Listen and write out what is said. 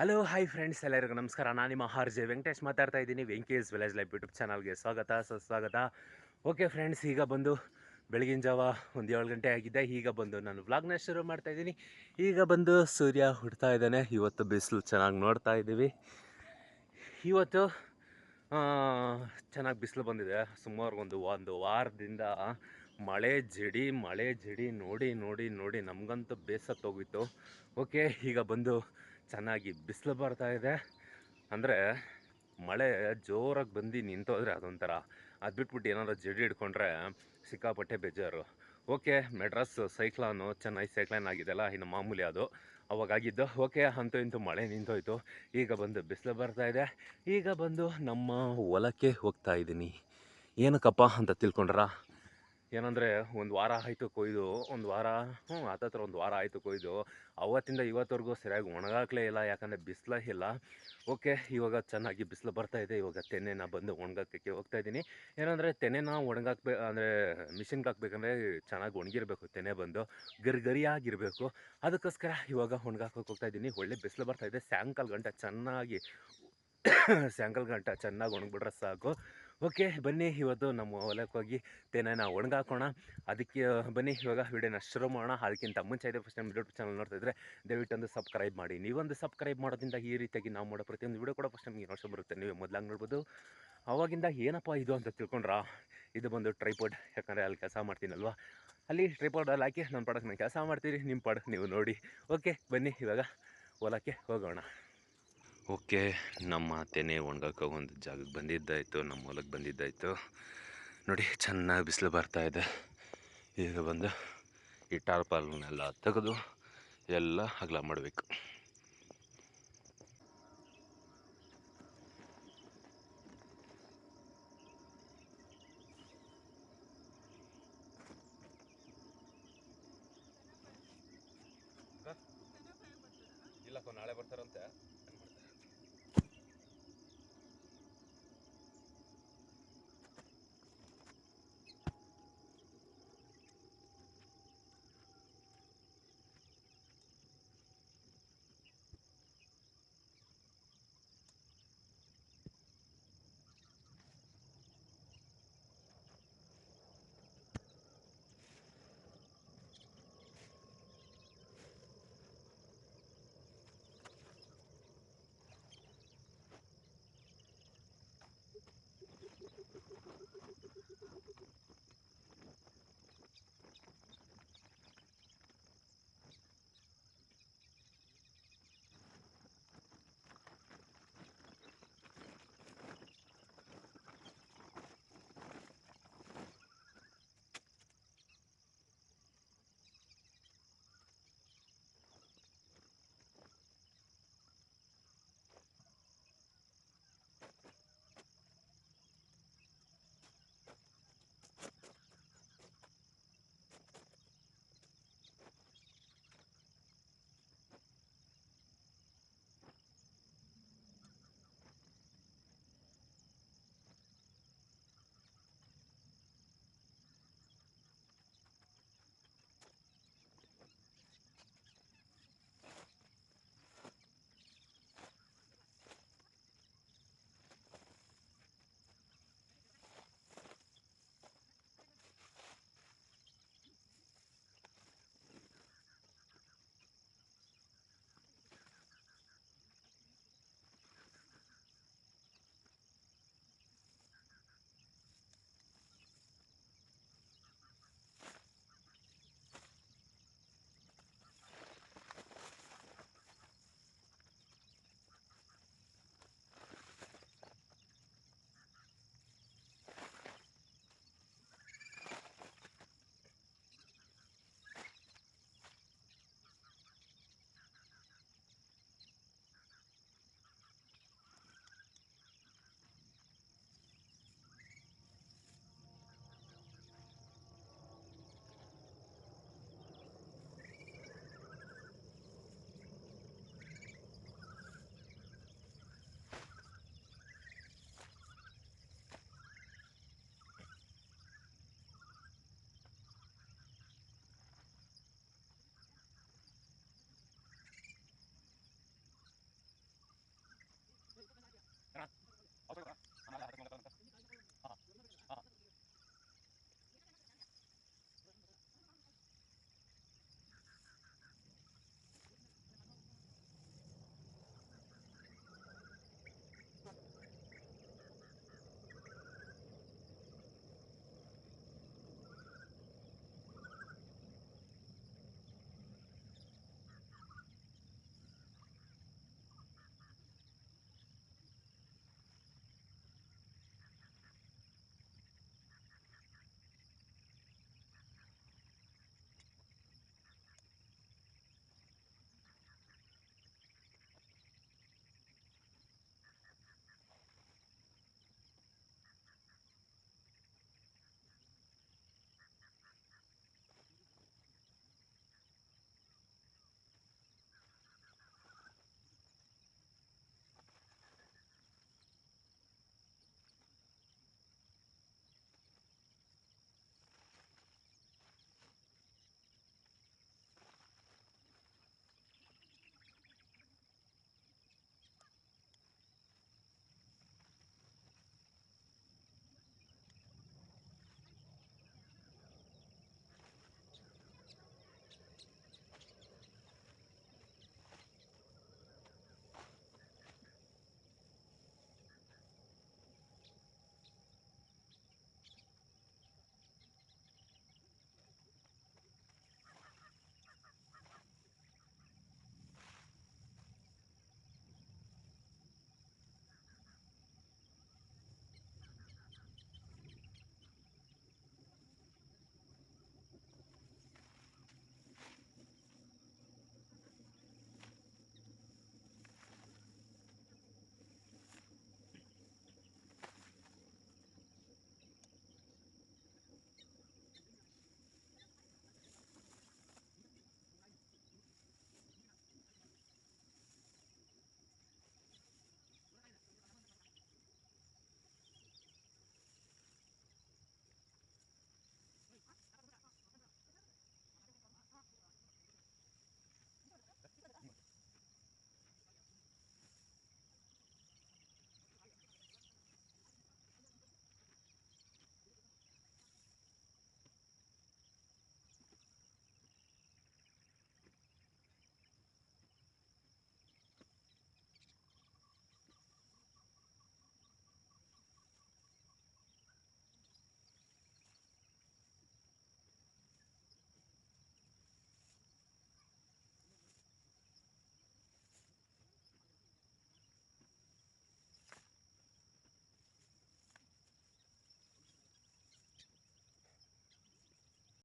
Hello, hi friends ಎಲ್ಲರಿಗೂ ನಮಸ್ಕಾರ. ನಾನು ನಿಮ್ಮ ಆರ್ ಜೆ ವೆಂಕಟೇಶ್ ಮಾತಾಡ್ತಾ ಇದ್ದೀನಿ. ವೆಂಕೇಶ್ ವಿಲೇಜ್ ಲೈಫ್ ಯೂಟ್ಯೂಬ್ ಚಾನಲ್ಗೆ ಸ್ವಾಗತ, ಸುಸ್ವಾಗತ. ಓಕೆ ಫ್ರೆಂಡ್ಸ್, ಈಗ ಬಂದು ಬೆಳಗಿನ ಜಾವ ಒಂದು ಏಳು ಗಂಟೆ ಆಗಿದೆ. ಈಗ ಬಂದು ನಾನು ವ್ಲಾಗ್ನ ಶುರು ಮಾಡ್ತಾ ಇದ್ದೀನಿ. ಈಗ ಬಂದು ಸೂರ್ಯ ಹುಡ್ತಾ ಇದ್ದಾನೆ. ಇವತ್ತು ಬಿಸಿಲು ಚೆನ್ನಾಗಿ ನೋಡ್ತಾ ಇದ್ದೀವಿ. ಇವತ್ತು ಚೆನ್ನಾಗಿ ಬಿಸಿಲು ಬಂದಿದೆ. ಸುಮಾರು ಒಂದು ಒಂದು ವಾರದಿಂದ ಮಳೆ ಜಡಿ ಮಳೆ ಜಡಿ ನೋಡಿ ನೋಡಿ ನೋಡಿ ನಮಗಂತೂ ಬೇಸತ್ತೋಗಿತ್ತು. ಓಕೆ, ಈಗ ಬಂದು ಚೆನ್ನಾಗಿ ಬಿಸಿಲು ಬರ್ತಾ ಇದೆ. ಅಂದರೆ ಮಳೆ ಜೋರಾಗಿ ಬಂದು ನಿಂತೋದ್ರೆ ಅದೊಂಥರ. ಅದು ಬಿಟ್ಬಿಟ್ಟು ಏನಾದ್ರು ಜಡಿ ಹಿಡ್ಕೊಂಡ್ರೆ ಸಿಕ್ಕಾಪಟ್ಟೆ ಬೇಜಾರು. Okay, Madras cyclone Chennai cyclone ಆಗಿದೆಲ್ಲ ಇನ್ನು ಮಾಮೂಲಿ ಅದು. ಅವಾಗಾಗಿದ್ದು, ಓಕೆ, ಅಂತೂ ಇಂತೂ ಮಳೆ ನಿಂತೋಯ್ತು. ಈಗ ಬಂದು ಬಿಸಿಲು ಬರ್ತಾ ಇದೆ. ಈಗ ಬಂದು ನಮ್ಮ ಹೊಲಕ್ಕೆ ಹೋಗ್ತಾ ಇದ್ದೀನಿ. ಏನಕ್ಕಪ್ಪ ಅಂತ ತಿಳ್ಕೊಂಡ್ರ? ಏನಂದರೆ ಒಂದು ವಾರ ಆಯಿತು ಕೊಯ್ದು, ಒಂದು ವಾರ, ಹ್ಞೂ ಹತ್ತತ್ರ ಒಂದು ವಾರ ಆಯಿತು ಕೊಯ್ದು, ಅವತ್ತಿಂದ ಇವತ್ತವರೆಗೂ ಸರಿಯಾಗಿ ಒಣಗಾಕಲೇ ಇಲ್ಲ, ಯಾಕಂದರೆ ಬಿಸಿಲೇ ಇಲ್ಲ. ಓಕೆ, ಇವಾಗ ಚೆನ್ನಾಗಿ ಬಿಸಿಲು ಇದೆ, ಇವಾಗ ತೆನೆನ ಬಂದು ಒಣಗಾಕಕ್ಕೆ ಹೋಗ್ತಾ ಇದ್ದೀನಿ. ಏನಂದರೆ ತೆನೆನ ಒಣಗಾಕ್ಬೇ, ಅಂದರೆ ಮಿಷಿನ್ಗೆ ಹಾಕ್ಬೇಕಂದ್ರೆ ಚೆನ್ನಾಗಿ ಒಣಗಿರಬೇಕು, ತೆನೆ ಬಂದು ಗರಿ ಗರಿಯಾಗಿರಬೇಕು. ಅದಕ್ಕೋಸ್ಕರ ಇವಾಗ ಒಣಗಾಕೋಕೆ ಹೋಗ್ತಾ ಇದ್ದೀನಿ. ಒಳ್ಳೆ ಬಿಸಿಲು ಇದೆ. ಸಾಯಂಕಾಲ ಗಂಟೆ ಚೆನ್ನಾಗಿ, ಸಾಯಂಕಾಲ ಗಂಟೆ ಚೆನ್ನಾಗಿ ಒಣಗಿಬಿಟ್ರೆ ಸಾಕು. ಓಕೆ, ಬನ್ನಿ ಇವತ್ತು ನಮ್ಮ ಹೊಲಕ್ಕೆ ಹೋಗಿ ತೆನೆನ ಒಣಗಾಕೋಣ. ಅದಕ್ಕೆ, ಬನ್ನಿ ಇವಾಗ ವಿಡಿಯೋನ ಶುರು ಮಾಡೋಣ. ಅದಕ್ಕಿಂತ ಮುಂಚೆ ಇದೆ ಫಸ್ಟ್ ನಮ್ಮ ಯೂಟ್ಯೂಬ್ ಚಾನಲ್ ನೋಡ್ತಾ ಇದ್ರೆ ದಯವಿಟ್ಟು ಒಂದು ಸಬ್ಸ್ಕ್ರೈಬ್ ಮಾಡಿ. ನೀವೊಂದು ಸಬ್ಸ್ಕ್ರೈಬ್ ಮಾಡೋದ್ರಿಂದ ಈ ರೀತಿಯಾಗಿ ನಾವು ಮಾಡೋ ಪ್ರತಿಯೊಂದು ವಿಡಿಯೋ ಕೂಡ ಫಸ್ಟ್ ನಮಗೆ ನೋಡ್ಸೋ ಬರುತ್ತೆ. ನೀವು ಮೊದಲಾಗಿ ನೋಡ್ಬೋದು. ಅವಾಗಿಂದ ಏನಪ್ಪ ಇದು ಅಂತ ತಿಳ್ಕೊಂಡ್ರ? ಇದು ಬಂದು ಟ್ರೈಪಾಡ್ ಯಾಕಂದರೆ ಅಲ್ಲಿ ಕೆಲಸ ಮಾಡ್ತೀನಲ್ವಾ? ಅಲ್ಲಿ ಟ್ರೈಪಾಡಲ್ಲಿ ಹಾಕಿ ನನ್ನ ಪಾಡಕ್ಕೆ ನಾನು ಕೆಲಸ ಮಾಡ್ತೀರಿ ನಿಮ್ಮ ಪಾಡಕ್ಕೆ ನೀವು ನೋಡಿ. ಓಕೆ, ಬನ್ನಿ ಇವಾಗ ಹೊಲಕ್ಕೆ ಹೋಗೋಣ. ಓಕೆ, ನಮ್ಮ ತೆನೆ ಒಂದು ಜಾಗಕ್ಕೆ ಬಂದಿದ್ದಾಯಿತು, ನಮ್ಮ ಹೊಲಕ್ಕೆ ಬಂದಿದ್ದಾಯಿತು. ನೋಡಿ, ಚೆನ್ನಾಗಿ ಬಿಸಿಲು ಬರ್ತಾ ಇದೆ. ಈಗ ಬಂದು ಈ ಟಾರ್ಪಾಲ್ನೆಲ್ಲ ತೆಗೆದು ಎಲ್ಲ ಹಗಲ ಮಾಡಬೇಕು. ಇಲ್ಲ ನಾಳೆ ಬರ್ತಾರಂತೆ. Thank you.